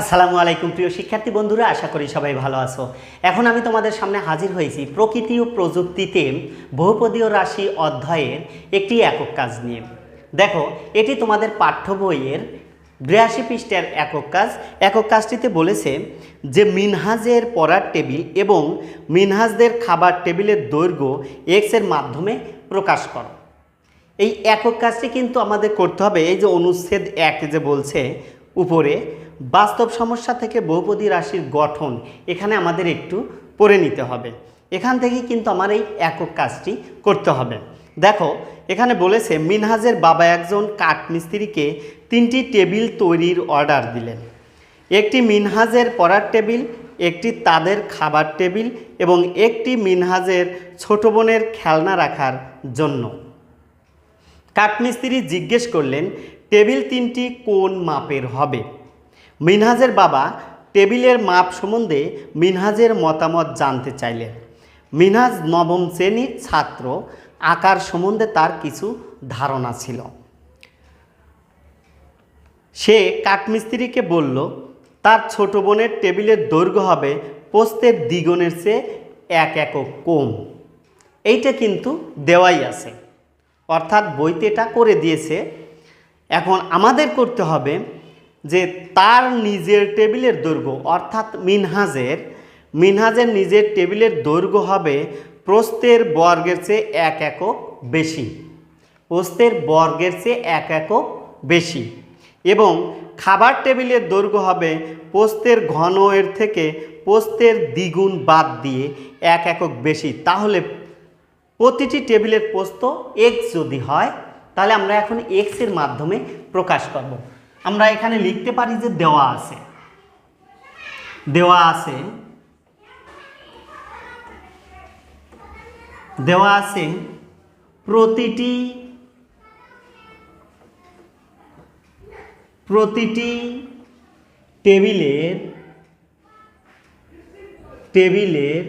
আসসালামু আলাইকুম, প্রিয় শিক্ষার্থী বন্ধুরা, আশা করি সবাই ভালো আছো। এখন আমি তোমাদের সামনে হাজির হয়েছি প্রকৃতি ও প্রযুক্তিতে বহুপদীয় রাশি অধ্যায়ের একটি একক কাজ নিয়ে। দেখো, এটি তোমাদের পাঠ্য বইয়ের বিরাশি পৃষ্ঠের একক কাজ। একক কাজটিতে বলেছে যে মিনহাজের পড়ার টেবিল এবং মিনহাজদের খাবার টেবিলের দৈর্ঘ্য এক্সের মাধ্যমে প্রকাশ করো। এই একক কাজটি কিন্তু আমাদের করতে হবে, এই যে অনুচ্ছেদ এক যে বলছে, উপরে বাস্তব সমস্যা থেকে বহুপদী রাশির গঠন এখানে আমাদের একটু পড়ে নিতে হবে। এখান থেকে কিন্তু আমার এই একক কাজটি করতে হবে। দেখো, এখানে বলেছে, মিনহাজের বাবা একজন কাঠমিস্ত্রিকে তিনটি টেবিল তৈরির অর্ডার দিলেন। একটি মিনহাজের পড়ার টেবিল, একটি তাদের খাবার টেবিল এবং একটি মিনহাজের ছোট বোনের খেলনা রাখার জন্য। কাঠমিস্ত্রি জিজ্ঞেস করলেন, টেবিল তিনটি কোন মাপের হবে? মিনহাজের বাবা টেবিলের মাপ সম্বন্ধে মিনহাজের মতামত জানতে চাইলেন। মিনহাজ নবম শ্রেণির ছাত্র, আকার সম্বন্ধে তার কিছু ধারণা ছিল। সে কাঠমিস্ত্রিকে বলল, তার ছোট বোনের টেবিলের দৈর্ঘ্য হবে পোস্তের দ্বিগুণের চেয়ে এক একক কম। এইটা কিন্তু দেওয়াই আছে। অর্থাৎ বইতে এটা করে দিয়েছে। এখন আমাদের করতে হবে যে তার নিজের টেবিলের দৈর্ঘ্য, অর্থাৎ মিনহাজের মিনহাজের নিজের টেবিলের দৈর্ঘ্য হবে প্রস্থের বর্গের চেয়ে এক একক বেশি। প্রস্থের বর্গের চেয়ে এক একক বেশি। এবং খাবার টেবিলের দৈর্ঘ্য হবে পোস্তের ঘন এর থেকে পোস্তের দ্বিগুণ বাদ দিয়ে এক একক বেশি। তাহলে প্রতিটি টেবিলের পোস্ত এক্স যদি হয়, তাহলে আমরা এখন এক্সের মাধ্যমে প্রকাশ করব। আমরা এখানে লিখতে পারি যে দেওয়া আছে। দেওয়া আছে। দেওয়া আছে প্রতিটি প্রতিটি টেবিলের টেবিলের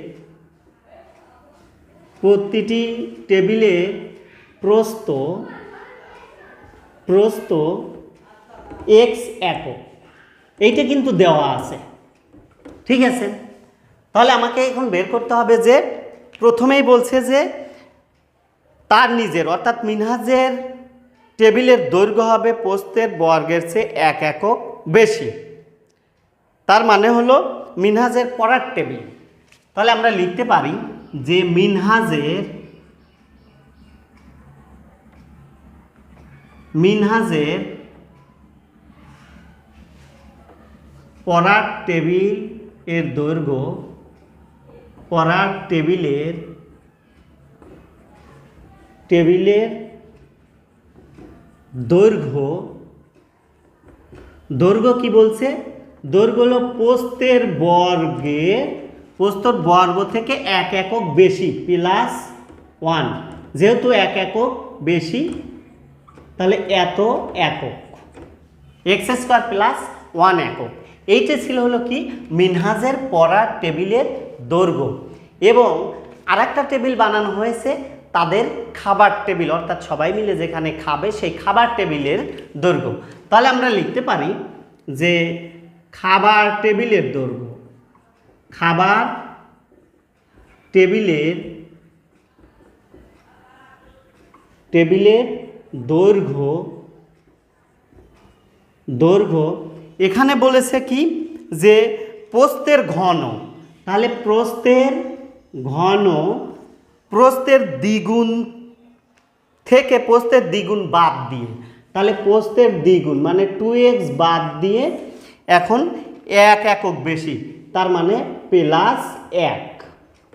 প্রতিটি টেবিলে প্রস্ত প্রস্থ এক্স একক। এইটা কিন্তু দেওয়া আছে। ঠিক আছে? তাহলে আমাকে এখন বের করতে হবে যে প্রথমেই বলছে যে তার নিজের, অর্থাৎ মিনহাজের টেবিলের দৈর্ঘ্য হবে পোস্তের বর্গের চেয়ে এক একক বেশি। তার মানে হলো মিনহাজের পড়ার টেবিল। তাহলে আমরা লিখতে পারি যে মিনহাজের মিনহাজের পড়ার টেবিলের দৈর্ঘ্য, পড়ার টেবিলের টেবিলের দৈর্ঘ্য দৈর্ঘ্য কি বলছে? দৈর্ঘ্য হলো পোস্তের বর্গে পোস্তর বর্গ থেকে এক একক বেশি, প্লাস ওয়ান। যেহেতু এক একক বেশি, তাহলে এত একক। এক্স স্কোয়ার প্লাস ওয়ান একক। এইটা ছিল হলো কি? মিনহাজের পড়ার টেবিলের দৈর্ঘ্য। এবং আরেকটা টেবিল বানানো হয়েছে তাদের খাবার টেবিল, অর্থাৎ সবাই মিলে যেখানে খাবে সেই খাবার টেবিলের দৈর্ঘ্য। তাহলে আমরা লিখতে পারি যে খাবার টেবিলের দৈর্ঘ্য, খাবার টেবিলের টেবিলের দৈর্ঘ্য দৈর্ঘ্য এখানে বলেছে কি? যে প্রস্থের ঘন। তাহলে প্রস্থের ঘন, প্রস্থের দ্বিগুণ থেকে প্রস্থের দ্বিগুণ বাদ দিয়ে, তাহলে প্রস্থের দ্বিগুণ মানে টু এক্স বাদ দিয়ে এখন এক একক বেশি, তার মানে প্লাস এক।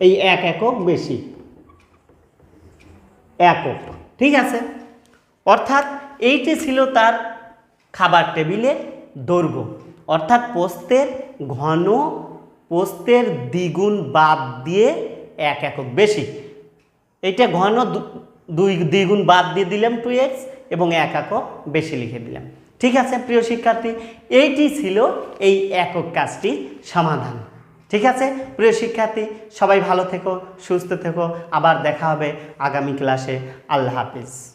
এই এক একক বেশি। একক, ঠিক আছে? অর্থাৎ এইটি ছিল তার খাবার টেবিলের দৈর্ঘ্য। অর্থাৎ পোস্তের ঘন পোস্তের দ্বিগুণ বাদ দিয়ে এক একক বেশি। এইটা ঘন দুই, দ্বিগুণ বাদ দিয়ে দিলাম টু এক্স এবং এক একক বেশি লিখে দিলাম। ঠিক আছে, প্রিয় শিক্ষার্থী? এইটি ছিল এই একক কাজটির সমাধান। ঠিক আছে, প্রিয় শিক্ষার্থী? সবাই ভালো থেকো, সুস্থ থেকো। আবার দেখা হবে আগামী ক্লাসে আল্লাহ হাফিজ।